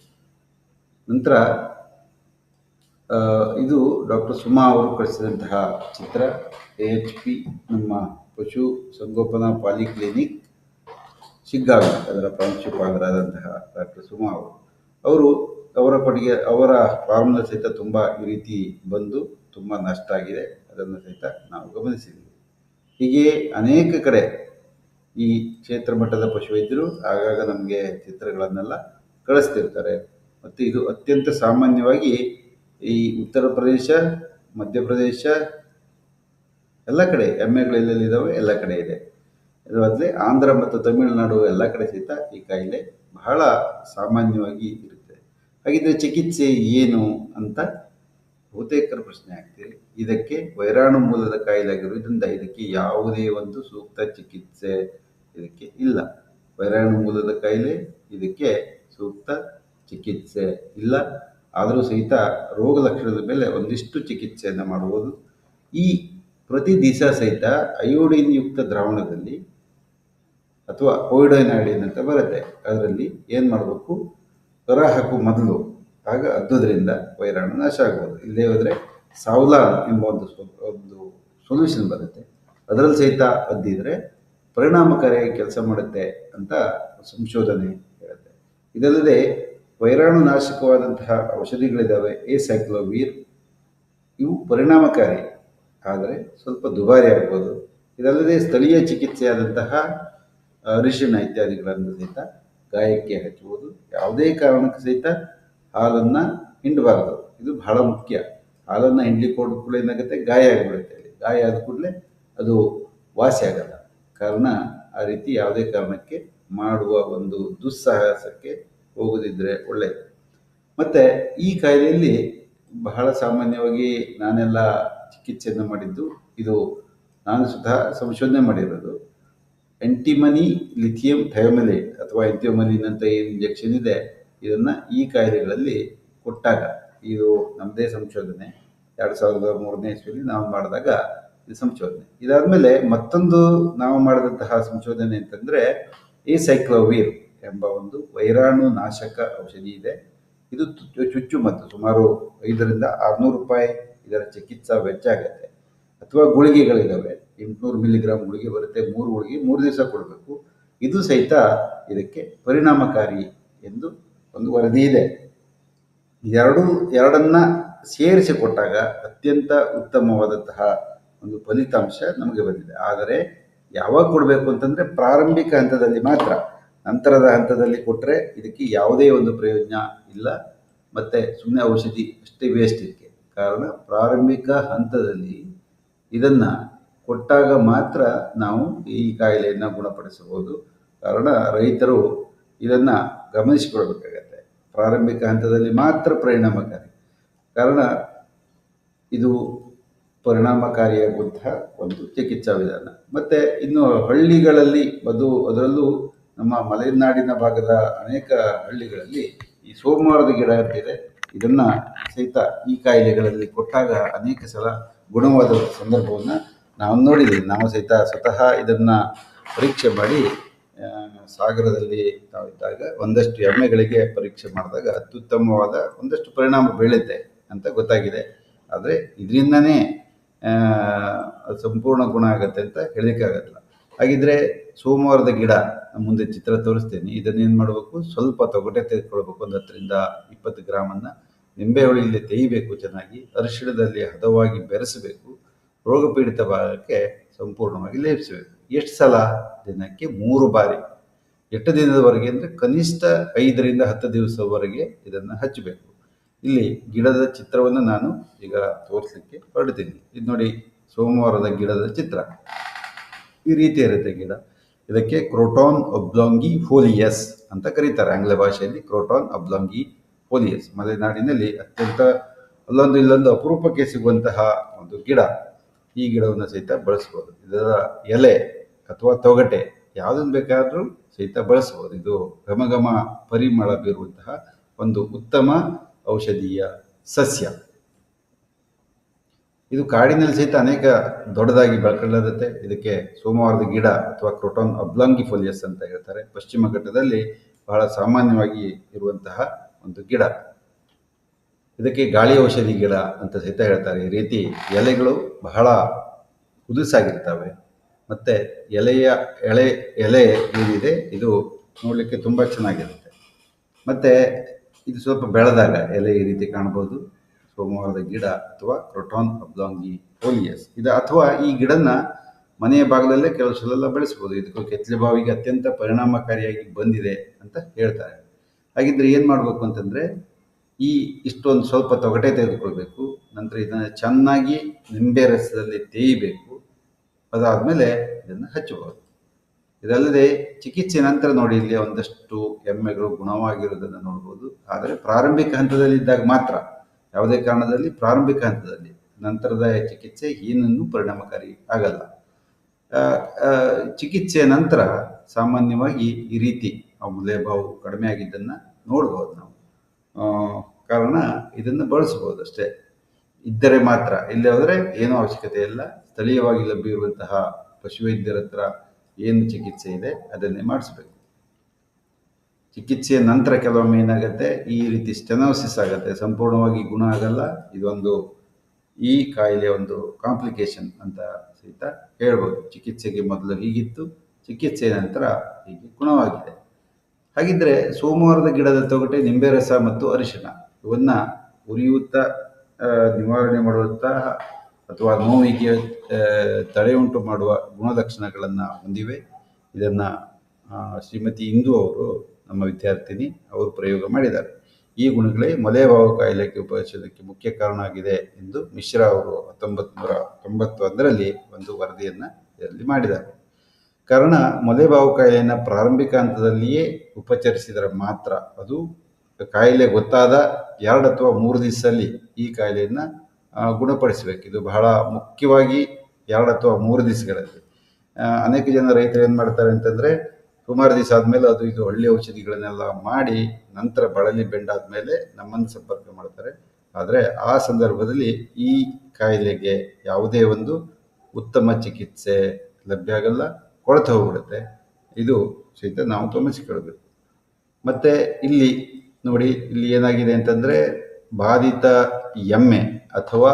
[SPEAKER 1] ನಂತರ ಇದು ಡಾಕ್ಟರ್ ಸುಮಾ ಅವರು ಕಳಿಸಿದಂತಹ ಚಿತ್ರ. ಎ ಎಚ್ ಪಿ ನಮ್ಮ ಪಶು ಸಂಗೋಪನಾ ಪಾಲಿಕ್ಲಿನಿಕ್, ಶಿಗ್ಗಾವಿ, ಅದರ ಪ್ರಾಂಶುಪಾಲರಾದಂತಹ ಡಾಕ್ಟರ್ ಸುಮಾ ಅವರು. ಅವರು ಅವರ ಕೊಡುಗೆ ಅವರ ಫಾರ್ಮ್ನ ಸಹಿತ ತುಂಬ ಈ ರೀತಿ ಬಂದು ತುಂಬ ನಷ್ಟ ಆಗಿದೆ. ಅದನ್ನು ಸಹಿತ ನಾವು ಗಮನಿಸಿದ್ದೀವಿ. ಹೀಗೆ ಅನೇಕ ಕಡೆ ಈ ಕ್ಷೇತ್ರ ಮಟ್ಟದ ಪಶುವೈದ್ಯರು ಆಗಾಗ ನಮಗೆ ಚಿತ್ರಗಳನ್ನೆಲ್ಲ ಕಳಿಸ್ತಿರ್ತಾರೆ. ಮತ್ತು ಇದು ಅತ್ಯಂತ ಸಾಮಾನ್ಯವಾಗಿ ಈ ಉತ್ತರ ಪ್ರದೇಶ ಮಧ್ಯಪ್ರದೇಶ ಎಲ್ಲ ಕಡೆ ಎಮ್ಮೆಗಳೆಲ್ಲಿದ್ದಾವೆ ಎಲ್ಲ ಕಡೆ ಇದೆ. ಅದರಲ್ಲಿ ಆಂಧ್ರ ಮತ್ತು ತಮಿಳುನಾಡು ಎಲ್ಲ ಕಡೆ ಸಹಿತ ಈ ಕಾಯಿಲೆ ಬಹಳ ಸಾಮಾನ್ಯವಾಗಿ ಇರುತ್ತೆ ಹಾಗಿದ್ರೆ ಚಿಕಿತ್ಸೆ ಏನು ಅಂತ ಬಹುತೇಕರ ಪ್ರಶ್ನೆ ಆಗ್ತಿದೆ. ಇದಕ್ಕೆ ವೈರಾಣು ಮೂಲದ ಕಾಯಿಲೆ ಆಗಿರುವುದರಿಂದ ಇದಕ್ಕೆ ಯಾವುದೇ ಒಂದು ಸೂಕ್ತ ಚಿಕಿತ್ಸೆ ಇದಕ್ಕೆ ಇಲ್ಲ. ವೈರಾಣು ಮೂಲದ ಕಾಯಿಲೆ ಇದಕ್ಕೆ ಸೂಕ್ತ ಚಿಕಿತ್ಸೆ ಇಲ್ಲ. ಆದರೂ ಸಹಿತ ರೋಗ ಲಕ್ಷಣದ ಮೇಲೆ ಒಂದಿಷ್ಟು ಚಿಕಿತ್ಸೆಯನ್ನು ಮಾಡಬಹುದು. ಈ ಪ್ರತಿ ದಿವಸ ಸಹಿತ ಅಯೋಡಿನ್ ಯುಕ್ತ ದ್ರಾವಣದಲ್ಲಿ ಅಥವಾ ಕೋಯಿಡೈನ್ ಅಯೋಡಿನ್ ಅಂತ ಬರುತ್ತೆ. ಅದರಲ್ಲಿ ಏನು ಮಾಡಬೇಕು? ಹೊರ ಹಾಕುವ ಮೊದಲು. ಆಗ ಅದ್ದುದರಿಂದ ವೈರಾಣು ನಾಶ ಆಗ್ಬೋದು ಇಲ್ಲೇ ಹೋದರೆ ಸಾವ್ಲಾ ಎಂಬ ಒಂದು ಒಂದು ಸೊಲ್ಯೂಷನ್ ಬರುತ್ತೆ. ಅದರಲ್ಲಿ ಸಹಿತ ಅದ್ದಿದ್ರೆ ಪರಿಣಾಮಕಾರಿಯಾಗಿ ಕೆಲಸ ಮಾಡುತ್ತೆ ಅಂತ ಸಂಶೋಧನೆ ಹೇಳುತ್ತೆ. ಇದಲ್ಲದೆ ವೈರಾಣು ನಾಶಕವಾದಂತಹ ಔಷಧಿಗಳಿದ್ದಾವೆ ಎ ಸೈಕ್ಲೋವೀರ್ ಇವು ಪರಿಣಾಮಕಾರಿ. ಆದರೆ ಸ್ವಲ್ಪ ದುಬಾರಿ ಆಗ್ಬೋದು. ಇದಲ್ಲದೆ ಸ್ಥಳೀಯ ಚಿಕಿತ್ಸೆಯಾದಂತಹ ಅರಿಶಿಣ ಇತ್ಯಾದಿಗಳನ್ನು ಸಹಿತ ಗಾಯಕ್ಕೆ ಹಚ್ಚುವುದು ಯಾವುದೇ ಕಾರಣಕ್ಕೂ ಸಹಿತ ಹಾಲನ್ನು ಹಿಂಡಬಾರದು. ಇದು ಬಹಳ ಮುಖ್ಯ. ಹಾಲನ್ನು ಹಿಂಡ್ಲಿಕ್ಕೆ ಕೊಡ ಕೂಡಲೇ ಏನಾಗುತ್ತೆ? ಗಾಯ ಆಗಿಬಿಡುತ್ತೆ ಗಾಯ ಆದ ಕೂಡಲೇ ಅದು ವಾಸಿ ಆಗಲ್ಲ. ಕಾರಣ ಆ ರೀತಿ ಯಾವುದೇ ಕಾರಣಕ್ಕೆ ಮಾಡುವ ಒಂದು ದುಸ್ಸಾಹಸಕ್ಕೆ ಹೋಗೋದಿದ್ರೆ ಒಳ್ಳೆಯದು ಮತ್ತು ಈ ಕಾಯಿಲೆಯಲ್ಲಿ ಬಹಳ ಸಾಮಾನ್ಯವಾಗಿ ನಾನೆಲ್ಲ ಚಿಕಿತ್ಸೆಯನ್ನು ಮಾಡಿದ್ದು ಇದು ನಾನು ಸುಧಾ ಸಂಶೋಧನೆ ಮಾಡಿರೋದು. ಎಂಟಿಮನಿ ಲಿಥಿಯಂ ಥಯೋಮಲೇಟ್ ಅಥವಾ ಎಂಟಿಯೋಮಲಿನ್ ಅಂತ ಏನು ಇಂಜೆಕ್ಷನ್ ಇದೆ, ಇದನ್ನು ಈ ಕಾಯಿಲೆಗಳಲ್ಲಿ ಕೊಟ್ಟಾಗ ಇದು ನಮ್ಮದೇ ಸಂಶೋಧನೆ. ಎರಡು ಸಾವಿರದ ಮೂರನೇ ಇಸ್ವಿಯಲ್ಲಿ ನಾವು ಮಾಡಿದಾಗ ಇದು ಸಂಶೋಧನೆ. ಇದಾದಮೇಲೆ ಮತ್ತೊಂದು ನಾವು ಮಾಡಿದಂತಹ ಸಂಶೋಧನೆ ಅಂತಂದರೆ ಈ ಸೈಕ್ಲೋವೀರ್ ಎಂಬ ಒಂದು ವೈರಾಣು ನಾಶಕ ಔಷಧಿ ಇದೆ. ಇದು ಚುಚ್ಚು ಮತ್ತು ಸುಮಾರು ಐದರಿಂದ ಆರುನೂರು ರೂಪಾಯಿ ಇದರ ಚಿಕಿತ್ಸಾ ವೆಚ್ಚ ಆಗುತ್ತೆ. ಅಥವಾ ಗುಳಿಗೆಗಳಿದ್ದಾವೆ ಎಂಟುನೂರು ಮಿಲಿಗ್ರಾಮ್ ಗುಳಿಗೆ ಬರುತ್ತೆ, ಮೂರು ಗುಳಿಗೆ ಮೂರು ದಿವಸ ಕೊಡಬೇಕು. ಇದು ಸಹಿತ ಇದಕ್ಕೆ ಪರಿಣಾಮಕಾರಿ ಎಂದು ಒಂದು ವರದಿ ಇದೆ. ಎರಡು, ಎರಡನ್ನ ಸೇರಿಸಿ ಕೊಟ್ಟಾಗ ಅತ್ಯಂತ ಉತ್ತಮವಾದಂತಹ ಒಂದು ಫಲಿತಾಂಶ ನಮಗೆ ಬಂದಿದೆ. ಆದರೆ ಯಾವಾಗ ಕೊಡಬೇಕು ಅಂತಂದರೆ ಪ್ರಾರಂಭಿಕ ಹಂತದಲ್ಲಿ ಮಾತ್ರ. ನಂತರದ ಹಂತದಲ್ಲಿ ಕೊಟ್ಟರೆ ಇದಕ್ಕೆ ಯಾವುದೇ ಒಂದು ಪ್ರಯೋಜನ ಇಲ್ಲ. ಮತ್ತು ಸುಮ್ಮನೆ ಔಷಧಿ ಅಷ್ಟೇ ವೇಸ್ಟ್ ಇದಕ್ಕೆ ಕಾರಣ ಪ್ರಾರಂಭಿಕ ಹಂತದಲ್ಲಿ ಇದನ್ನು ಕೊಟ್ಟಾಗ ಮಾತ್ರ ನಾವು ಈ ಕಾಯಿಲೆಯನ್ನು ಗುಣಪಡಿಸಬಹುದು. ಕಾರಣ ರೈತರು ಇದನ್ನು ಗಮನಿಸಿಕೊಳ್ಬೇಕಾಗತ್ತೆ. ಪ್ರಾರಂಭಿಕ ಹಂತದಲ್ಲಿ ಮಾತ್ರ ಪರಿಣಾಮಕಾರಿ. ಕಾರಣ ಇದು ಪರಿಣಾಮಕಾರಿಯಾಗುವಂತಹ ಒಂದು ಚಿಕಿತ್ಸಾ ವಿಧಾನ. ಮತ್ತು ಇನ್ನು ಹಳ್ಳಿಗಳಲ್ಲಿ ಅದು ಅದರಲ್ಲೂ ನಮ್ಮ ಮಲೆನಾಡಿನ ಭಾಗದ ಅನೇಕ ಹಳ್ಳಿಗಳಲ್ಲಿ ಈ ಸೋಮವಾರದ ಗಿಡ ಅಂತಿದೆ. ಇದನ್ನು ಸಹಿತ ಈ ಕಾಯಿಲೆಗಳಲ್ಲಿ ಕೊಟ್ಟಾಗ ಅನೇಕ ಸಲ ಗುಣವಾದ ಸಂದರ್ಭವನ್ನು ನಾವು ನೋಡಿದ್ದೀವಿ ನಾವು ಸಹಿತ ಸ್ವತಃ ಇದನ್ನು ಪರೀಕ್ಷೆ ಮಾಡಿ ಸಾಗರದಲ್ಲಿ ನಾವಿದ್ದಾಗ ಒಂದಷ್ಟು ಎಮ್ಮೆಗಳಿಗೆ ಪರೀಕ್ಷೆ ಮಾಡಿದಾಗ ಅತ್ಯುತ್ತಮವಾದ ಒಂದಷ್ಟು ಪರಿಣಾಮ ಬೀಳುತ್ತೆ ಅಂತ ಗೊತ್ತಾಗಿದೆ. ಆದರೆ ಇದರಿಂದನೇ ಸಂಪೂರ್ಣ ಗುಣ ಆಗುತ್ತೆ ಅಂತ ಹೇಳಲಿಕ್ಕಾಗಲ್ಲ ಹಾಗಿದ್ರೆ ಸೋಮವಾರದ ಗಿಡ ಮುಂದೆ ಚಿತ್ರ ತೋರಿಸ್ತೀನಿ. ಇದನ್ನೇನು ಮಾಡಬೇಕು? ಸ್ವಲ್ಪ ತೊಗಟೆ ತೆಗೆದುಕೊಳ್ಬೇಕು. ಒಂದು ಹತ್ತರಿಂದ ಇಪ್ಪತ್ತು ಗ್ರಾಮನ್ನು ನಿಂಬೆ ಹುಳಿಯಲ್ಲಿ ತೇಯಬೇಕು ಚೆನ್ನಾಗಿ. ಅರಿಶಿಣದಲ್ಲಿ ಹದವಾಗಿ ಬೆರೆಸಬೇಕು. ರೋಗಪೀಡಿತ ಭಾಗಕ್ಕೆ ಸಂಪೂರ್ಣವಾಗಿ ಲೇಪಿಸಬೇಕು ಎಷ್ಟು ಸಲ? ದಿನಕ್ಕೆ ಮೂರು ಬಾರಿ. ಎಷ್ಟು ದಿನದವರೆಗೆ ಅಂದರೆ ಕನಿಷ್ಠ ಐದರಿಂದ ಹತ್ತು ದಿವಸದವರೆಗೆ ಇದನ್ನು ಹಚ್ಚಬೇಕು ಇಲ್ಲಿ ಗಿಡದ ಚಿತ್ರವನ್ನು ನಾನು ಈಗ ತೋರಿಸಲಿಕ್ಕೆ ಹೊರಡ್ತೀನಿ ಇದು ನೋಡಿ ಸೋಮವಾರದ ಗಿಡದ ಚಿತ್ರ. ಈ ರೀತಿ ಇರುತ್ತೆ ಗಿಡ. ಇದಕ್ಕೆ ಕ್ರೋಟಾನ್ ಅಬ್ಲಾಂಗಿ ಫೋಲಿಯಸ್ ಅಂತ ಕರೀತಾರೆ. ಆಂಗ್ಲ ಭಾಷೆಯಲ್ಲಿ ಕ್ರೋಟಾನ್ ಅಬ್ಲಾಂಗಿ ಫೋಲಿಯಸ್. ಮಲೆನಾಡಿನಲ್ಲಿ ಅತ್ಯಂತ ಅಲ್ಲೊಂದು ಇಲ್ಲೊಂದು ಅಪರೂಪಕ್ಕೆ ಸಿಗುವಂತಹ ಒಂದು ಗಿಡ. ಈ ಗಿಡವನ್ನು ಸಹಿತ ಬಳಸ್ಬೋದು. ಇದರ ಎಲೆ ಅಥವಾ ತೊಗಟೆ ಯಾವುದನ್ನು ಬೇಕಾದರೂ ಸಹಿತ ಬಳಸ್ಬೋದು. ಇದು ಘಮ ಘಮ ಪರಿಮಳ ಬೀರುವಂತಹ ಒಂದು ಉತ್ತಮ ಔಷಧೀಯ ಸಸ್ಯ. ಇದು ಕಾಡಿನಲ್ಲಿ ಸಹಿತ ಅನೇಕ ದೊಡ್ಡದಾಗಿ ಬೆಳ್ಕೊಳ್ಳುತ್ತೆ. ಇದಕ್ಕೆ ಸೋಮವಾರದ ಗಿಡ ಅಥವಾ ಕ್ರೋಟೋನ್ ಅಬ್ಲಾಂಗಿ ಫೋಲಿಯಸ್ ಅಂತ ಹೇಳ್ತಾರೆ. ಪಶ್ಚಿಮ ಘಟ್ಟದಲ್ಲಿ ಬಹಳ ಸಾಮಾನ್ಯವಾಗಿ ಇರುವಂತಹ ಒಂದು ಗಿಡ. ಇದಕ್ಕೆ ಗಾಳಿ ಔಷಧಿ ಗಿಡ ಅಂತ ಸಹಿತ ಹೇಳ್ತಾರೆ. ಈ ರೀತಿ ಎಲೆಗಳು ಬಹಳ ಉದುಸಾಗಿರ್ತವೆ. ಮತ್ತು ಎಲೆಯ ಎಳೆ, ಎಲೆ ಏನಿದೆ, ಇದು ನೋಡಲಿಕ್ಕೆ ತುಂಬ ಚೆನ್ನಾಗಿರುತ್ತೆ. ಮತ್ತು ಇದು ಸ್ವಲ್ಪ ಬೆಳೆದಾಗ ಎಲೆ ಈ ರೀತಿ ಕಾಣ್ಬೋದು. ಸೋಮವಾರದ ಗಿಡ ಅಥವಾ ಕ್ರೊಟಾನ್ ಅಬ್ಲಾಂಗಿ ಓಲಿಯಸ್ ಇದು ಅಥವಾ ಈ ಗಿಡನ ಮನೆಯ ಭಾಗದಲ್ಲೇ ಕೆಲವು ಸಲ ಬೆಳೆಸ್ಬೋದು. ಇದಕ್ಕೂ ಕೆತ್ತಲೆ ಬಾವಿಗೆ ಅತ್ಯಂತ ಪರಿಣಾಮಕಾರಿಯಾಗಿ ಬಂದಿದೆ ಅಂತ ಹೇಳ್ತಾರೆ. ಹಾಗಿದ್ರೆ ಏನು ಮಾಡಬೇಕು ಅಂತಂದರೆ ಈ ಇಷ್ಟೊಂದು ಸ್ವಲ್ಪ ತೊಗಟೆ ತೆಗೆದುಕೊಳ್ಬೇಕು. ನಂತರ ಇದನ್ನು ಚೆನ್ನಾಗಿ ನಿಂಬೆ ರಸದಲ್ಲಿ ತೇಯಬೇಕು. ಅದಾದಮೇಲೆ ಇದನ್ನು ಹಚ್ಚಬಹುದು. ಇದಲ್ಲದೆ ಚಿಕಿತ್ಸೆ ನಂತರ ನೋಡಿ ಇಲ್ಲಿ ಒಂದಷ್ಟು ಎಮ್ಮೆಗಳು ಗುಣವಾಗಿರುವುದನ್ನು ನೋಡ್ಬೋದು. ಆದರೆ ಪ್ರಾರಂಭಿಕ ಹಂತದಲ್ಲಿದ್ದಾಗ ಮಾತ್ರ, ಯಾವುದೇ ಕಾರಣದಲ್ಲಿ ಪ್ರಾರಂಭಿಕ ಹಂತದಲ್ಲಿ ನಂತರದ ಚಿಕಿತ್ಸೆ ಏನನ್ನೂ ಪರಿಣಾಮಕಾರಿ ಆಗಲ್ಲ. ಚಿಕಿತ್ಸೆಯ ನಂತರ ಸಾಮಾನ್ಯವಾಗಿ ಈ ರೀತಿ ಆ ಮುಲೆಬಾವು ಕಡಿಮೆ ಆಗಿದ್ದನ್ನು ನೋಡ್ಬೋದು ನಾವು. ಕಾರಣ ಇದನ್ನು ಬಳಸ್ಬೋದು ಅಷ್ಟೇ ಇದ್ದರೆ ಮಾತ್ರ, ಇಲ್ಲಿ ಹೋದರೆ ಏನೂ ಅವಶ್ಯಕತೆ ಇಲ್ಲ. ಸ್ಥಳೀಯವಾಗಿ ಲಭ್ಯವಿರುವಂತಹ ಪಶುವೈದ್ಯರ ಹತ್ರ ಏನು ಚಿಕಿತ್ಸೆ ಇದೆ, ಅದನ್ನೇ ಮಾಡಿಸ್ಬೇಕು. ಚಿಕಿತ್ಸೆಯ ನಂತರ ಕೆಲವೊಮ್ಮೆ ಏನಾಗುತ್ತೆ, ಈ ರೀತಿ ಸ್ಟೆನೋಸಿಸ್ ಆಗುತ್ತೆ. ಸಂಪೂರ್ಣವಾಗಿ ಗುಣ ಆಗಲ್ಲ. ಇದೊಂದು ಈ ಕಾಯಿಲೆಯ ಒಂದು ಕಾಂಪ್ಲಿಕೇಶನ್ ಅಂತ ಸಹಿತ ಹೇಳ್ಬೋದು. ಚಿಕಿತ್ಸೆಗೆ ಮೊದಲು ಹೀಗಿತ್ತು ಚಿಕಿತ್ಸೆಯ ನಂತರ ಹೀಗೆ ಗುಣವಾಗಿದೆ. ಹಾಗಿದ್ರೆ ಸೋಮವಾರದ ಗಿಡದ ತೊಗಟೆ ನಿಂಬೆ ರಸ ಮತ್ತು ಅರಿಶಿಣ. ಇವನ್ನ ಉರಿಯುತ್ತಾ ಆ, ನಿವಾರಣೆ ಮಾಡುವಂತಹ ಅಥವಾ ನೋವಿಗೆ ತಡೆಯುಂಟು ಮಾಡುವ ಗುಣಲಕ್ಷಣಗಳನ್ನು ಹೊಂದಿವೆ. ಇದನ್ನು ಶ್ರೀಮತಿ ಇಂದು ಅವರು ನಮ್ಮ ವಿದ್ಯಾರ್ಥಿನಿ ಅವರು ಪ್ರಯೋಗ ಮಾಡಿದ್ದಾರೆ. ಈ ಗುಣಗಳೇ ಮಲೆಬಾವು ಕಾಯಿಲೆಗೆ ಉಪಯೋಗಿಸೋದಕ್ಕೆ ಮುಖ್ಯ ಕಾರಣ ಆಗಿದೆ ಎಂದು ಮಿಶ್ರಾ ಅವರು ಹತ್ತೊಂಬತ್ತು ನೂರ ತೊಂಬತ್ತೊಂದರಲ್ಲಿ ಒಂದು ವರದಿಯನ್ನು ಇದರಲ್ಲಿ ಮಾಡಿದ್ದಾರೆ. ಕಾರಣ ಮಲೇಭಾವ ಕಾಯಿಲೆಯನ್ನು ಪ್ರಾರಂಭಿಕ ಹಂತದಲ್ಲಿಯೇ ಉಪಚರಿಸಿದರೆ ಮಾತ್ರ ಅದು ಕಾಯಿಲೆ ಗೊತ್ತಾದ ಎರಡು ಅಥವಾ ಮೂರು ದಿವಸದಲ್ಲಿ ಈ ಕಾಯಿಲೆಯನ್ನು ಗುಣಪಡಿಸಬೇಕು. ಇದು ಬಹಳ ಮುಖ್ಯವಾಗಿ ಎರಡು ಅಥವಾ ಮೂರು ದಿವಸಗಳಲ್ಲಿ. ಅನೇಕ ಜನ ರೈತರು ಏನು ಮಾಡ್ತಾರೆ ಅಂತಂದರೆ, ಸುಮಾರು ದಿವಸ ಆದಮೇಲೆ ಅದು, ಇದು ಒಳ್ಳೆಯ ಔಷಧಿಗಳನ್ನೆಲ್ಲ ಮಾಡಿ ನಂತರ ಬಳಲಿ ಬೆಂಡಾದ ಮೇಲೆ ನಮ್ಮನ್ನು ಸಂಪರ್ಕ ಮಾಡ್ತಾರೆ. ಆದರೆ ಆ ಸಂದರ್ಭದಲ್ಲಿ ಈ ಕಾಯಿಲೆಗೆ ಯಾವುದೇ ಒಂದು ಉತ್ತಮ ಚಿಕಿತ್ಸೆ ಲಭ್ಯ ಆಗಲ್ಲ, ಕೊಳೆತು ಹೋಗ್ಬಿಡುತ್ತೆ. ಇದು ಸಹಿತ ನಾವು ಗಮನಿಸಿಕೊಳ್ಬೇಕು ಮತ್ತು ಇಲ್ಲಿ ನೋಡಿ, ಇಲ್ಲಿ ಏನಾಗಿದೆ ಅಂತಂದರೆ, ಬಾಧಿತ ಎಮ್ಮೆ ಅಥವಾ,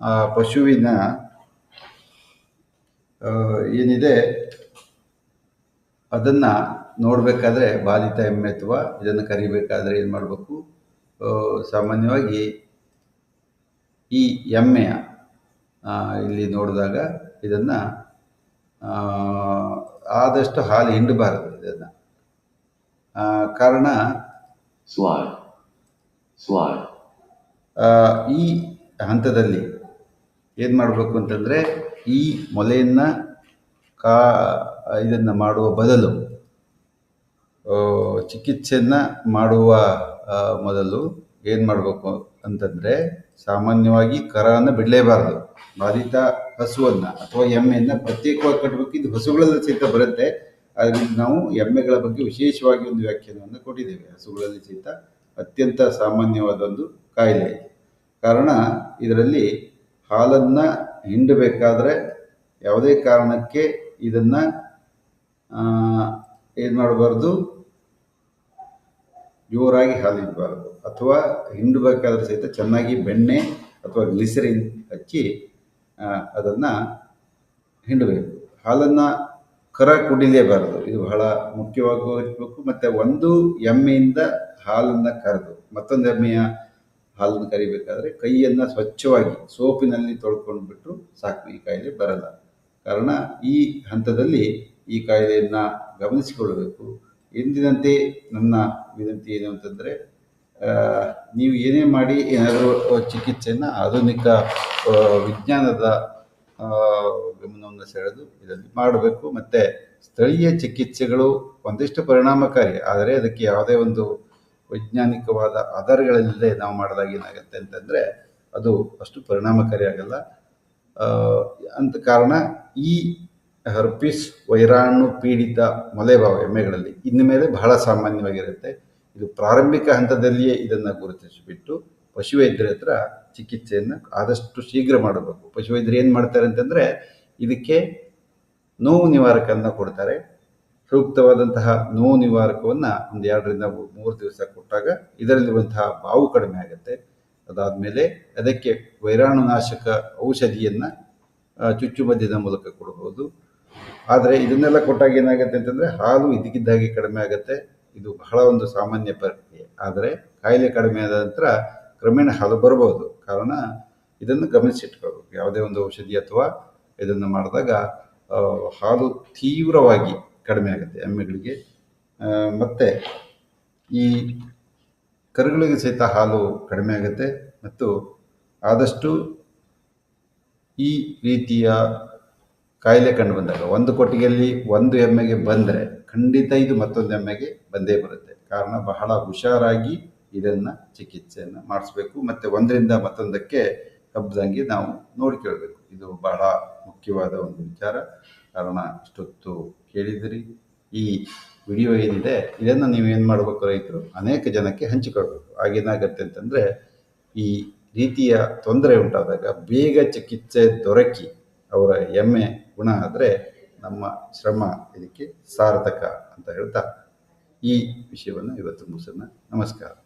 [SPEAKER 1] ಆ, ಪಶುವಿನ ಏನಿದೆ, ಅದನ್ನು ನೋಡಬೇಕಾದ್ರೆ ಬಾಧಿತ ಎಮ್ಮೆ ಅಥವಾ ಇದನ್ನು ಕರಿಬೇಕಾದ್ರೆ ಏನು ಮಾಡಬೇಕು? ಸಾಮಾನ್ಯವಾಗಿ ಈ ಎಮ್ಮೆಯ ಇಲ್ಲಿ ನೋಡಿದಾಗ ಇದನ್ನು ಆದಷ್ಟು ಹಾಲು ಹಿಂಡಬಾರದು ಇದನ್ನು. ಕಾರಣ
[SPEAKER 3] ಸ್ವಾಯ್
[SPEAKER 1] ಆ, ಈ ಹಂತದಲ್ಲಿ ಏನು ಮಾಡಬೇಕು ಅಂತಂದರೆ ಈ ಮೊಲೆಯನ್ನು ಕಾ ಇದನ್ನು ಮಾಡುವ ಬದಲು ಚಿಕಿತ್ಸೆಯನ್ನು ಮಾಡುವ ಮೊದಲು ಏನು ಮಾಡಬೇಕು ಅಂತಂದರೆ ಸಾಮಾನ್ಯವಾಗಿ ಕರವನ್ನು ಬಿಡಲೇಬಾರದು. ಬಾಧಿತ ಹಸುವನ್ನು ಅಥವಾ ಎಮ್ಮೆಯನ್ನು ಪ್ರತ್ಯೇಕವಾಗಿ ಕಟ್ಟಬೇಕು ಇದು ಹಸುಗಳಲ್ಲಿ ಸಹಿತ ಬರುತ್ತೆ. ಅದರಿಂದ ನಾವು ಎಮ್ಮೆಗಳ ಬಗ್ಗೆ ವಿಶೇಷವಾಗಿ ಒಂದು ವ್ಯಾಖ್ಯಾನವನ್ನು ಕೊಟ್ಟಿದ್ದೇವೆ. ಹಸುಗಳಲ್ಲಿ ಸಹಿತ ಅತ್ಯಂತ ಸಾಮಾನ್ಯವಾದ ಒಂದು ಕಾಯಿಲೆ ಕಾರಣ, ಇದರಲ್ಲಿ ಹಾಲನ್ನು ಹಿಂಡಬೇಕಾದ್ರೆ ಯಾವುದೇ ಕಾರಣಕ್ಕೆ ಇದನ್ನು ಏನು ಮಾಡಬಾರ್ದು? ಜೋರಾಗಿ ಹಾಲು ಹಿಂಡಬಾರ್ದು ಅಥವಾ ಹಿಂಡಬೇಕಾದ್ರೆ ಸಹಿತ ಚೆನ್ನಾಗಿ ಬೆಣ್ಣೆ ಅಥವಾ ಗ್ಲಿಸರಿನ್ ಹಚ್ಚಿ ಅದನ್ನು ಹಿಂಡಬೇಕು. ಹಾಲನ್ನು ಕರ ಕುಡಿಲೇಬಾರದು. ಇದು ಬಹಳ ಮುಖ್ಯವಾಗಿ ಇರಬೇಕು. ಮತ್ತು ಒಂದು ಎಮ್ಮೆಯಿಂದ ಹಾಲನ್ನು ಕರೆದು, ಮತ್ತೊಂದು ಎಮ್ಮೆಯ ಹಾಲನ್ನು ಕರಿಬೇಕಾದ್ರೆ ಕೈಯನ್ನು ಸ್ವಚ್ಛವಾಗಿ ಸೋಪಿನಲ್ಲಿ ತೊಳ್ಕೊಂಡು ಬಿಟ್ಟರು ಸಾಕು, ಈ ಕಾಯಿಲೆ ಬರಲ್ಲ. ಕಾರಣ ಈ ಹಂತದಲ್ಲಿ ಈ ಕಾಯಿಲೆಯನ್ನು ಗಮನಿಸಿಕೊಳ್ಳಬೇಕು. ಎಂದಿನಂತೆ ನನ್ನ ವಿನಂತಿ ಏನು ಅಂತಂದರೆ ನೀವು ಏನೇ ಮಾಡಿ ಏನಾದರೂ ಚಿಕಿತ್ಸೆಯನ್ನು ಆಧುನಿಕ ವಿಜ್ಞಾನದ ಗಮನವನ್ನು ಸೆಳೆದು ಇದರಲ್ಲಿ ಮಾಡಬೇಕು. ಮತ್ತು ಸ್ಥಳೀಯ ಚಿಕಿತ್ಸೆಗಳು ಒಂದಿಷ್ಟು ಪರಿಣಾಮಕಾರಿ. ಆದರೆ ಅದಕ್ಕೆ ಯಾವುದೇ ಒಂದು ವೈಜ್ಞಾನಿಕವಾದ ಆಧಾರಗಳಿಲ್ಲದೆ ನಾವು ಮಾಡಿದಾಗ ಏನಾಗುತ್ತೆ ಅಂತಂದರೆ ಅದು ಅಷ್ಟು ಪರಿಣಾಮಕಾರಿ ಆಗಲ್ಲ. ಅಂತ ಕಾರಣ ಈ ಹರ್ಪಿಸ್ ವೈರಾಣು ಪೀಡಿತ ಮಲೆಭಾವ ಎಮ್ಮೆಗಳಲ್ಲಿ ಇನ್ನು ಮೇಲೆ ಬಹಳ ಸಾಮಾನ್ಯವಾಗಿರುತ್ತೆ. ಇದು ಪ್ರಾರಂಭಿಕ ಹಂತದಲ್ಲಿಯೇ ಇದನ್ನು ಗುರುತಿಸಿಬಿಟ್ಟು ಪಶುವೈದ್ಯರ ಹತ್ರ ಚಿಕಿತ್ಸೆಯನ್ನು ಆದಷ್ಟು ಶೀಘ್ರ ಮಾಡಬೇಕು. ಪಶುವೈದ್ಯರು ಏನು ಮಾಡ್ತಾರೆ ಅಂತಂದರೆ ಇದಕ್ಕೆ ನೋವು ನಿವಾರಕವನ್ನು ಕೊಡ್ತಾರೆ. ಸೂಕ್ತವಾದಂತಹ ನೋವು ನಿವಾರಕವನ್ನು ಒಂದು ಎರಡರಿಂದ ಮೂರು ದಿವಸ ಕೊಟ್ಟಾಗ ಇದರಲ್ಲಿರುವಂತಹ ಬಾವು ಕಡಿಮೆ ಆಗುತ್ತೆ. ಅದಾದಮೇಲೆ ಅದಕ್ಕೆ ವೈರಾಣುನಾಶಕ ಔಷಧಿಯನ್ನು ಚುಚ್ಚುಮದ್ದಿನ ಮೂಲಕ ಕೊಡಬಹುದು ಆದರೆ ಇದನ್ನೆಲ್ಲ ಕೊಟ್ಟಾಗ ಏನಾಗುತ್ತೆ ಅಂತಂದರೆ ಹಾಲು ಇದಕ್ಕಿದ್ದಾಗೆ ಕಡಿಮೆ ಆಗುತ್ತೆ. ಇದು ಬಹಳ ಒಂದು ಸಾಮಾನ್ಯ ಪ್ರಕ್ರಿಯೆ. ಆದರೆ ಕಾಯಿಲೆ ಕಡಿಮೆ ಆದ ನಂತರ ಕ್ರಮೇಣ ಹಾಲು ಬರಬಹುದು ಕಾರಣ ಇದನ್ನು ಗಮನಿಸಿಟ್ಕೊಳ್ಬೇಕು ಯಾವುದೇ ಒಂದು ಔಷಧಿ ಅಥವಾ ಇದನ್ನು ಮಾಡಿದಾಗ ಹಾಲು ತೀವ್ರವಾಗಿ ಕಡಿಮೆ ಆಗುತ್ತೆ ಎಮ್ಮೆಗಳಿಗೆ. ಮತ್ತು ಮತ್ತೆ ಈ ಕರುಗಳಿಗೆ ಸಹಿತ ಹಾಲು ಕಡಿಮೆ ಆಗುತ್ತೆ ಮತ್ತು ಆದಷ್ಟು ಈ ರೀತಿಯ ಕಾಯಿಲೆ ಕಂಡು ಬಂದಾಗ, ಒಂದು ಕೊಟ್ಟಿಗೆಯಲ್ಲಿ ಒಂದು ಎಮ್ಮೆಗೆ ಬಂದರೆ ಖಂಡಿತ ಇದು ಮತ್ತೊಂದು ಎಮ್ಮೆಗೆ ಬಂದೇ ಬರುತ್ತೆ. ಕಾರಣ ಬಹಳ ಹುಷಾರಾಗಿ ಇದನ್ನು ಚಿಕಿತ್ಸೆಯನ್ನು ಮಾಡಿಸ್ಬೇಕು. ಮತ್ತು ಒಂದರಿಂದ ಮತ್ತೊಂದಕ್ಕೆ ಹಬ್ಬದಂಗೆ ನಾವು ನೋಡಿಕೊಳ್ಬೇಕು ಇದು ಬಹಳ ಮುಖ್ಯವಾದ ಒಂದು ವಿಚಾರ. ಕಾರಣ, ಇಷ್ಟೊತ್ತು ಕೇಳಿದಿರಿ. ಈ ವಿಡಿಯೋ ಏನಿದೆ, ಇದನ್ನು ಏನು ಮಾಡಬೇಕು ರೈತರು? ಅನೇಕ ಜನಕ್ಕೆ ಹಂಚಿಕೊಳ್ಬೇಕು. ಆಗೇನಾಗತ್ತೆ ಅಂತಂದರೆ, ಈ ರೀತಿಯ ತೊಂದರೆ ಉಂಟಾದಾಗ ಬೇಗ ಚಿಕಿತ್ಸೆ ದೊರಕಿ ಅವರ ಎಮ್ಮೆ ಗುಣ ಆದರೆ ನಮ್ಮ ಶ್ರಮ ಇದಕ್ಕೆ ಸಾರ್ಥಕ ಅಂತ ಹೇಳ್ತಾ ಈ ವಿಷಯವನ್ನು ಇವತ್ತು ಮುಗಿಸೋಣ. ನಮಸ್ಕಾರ.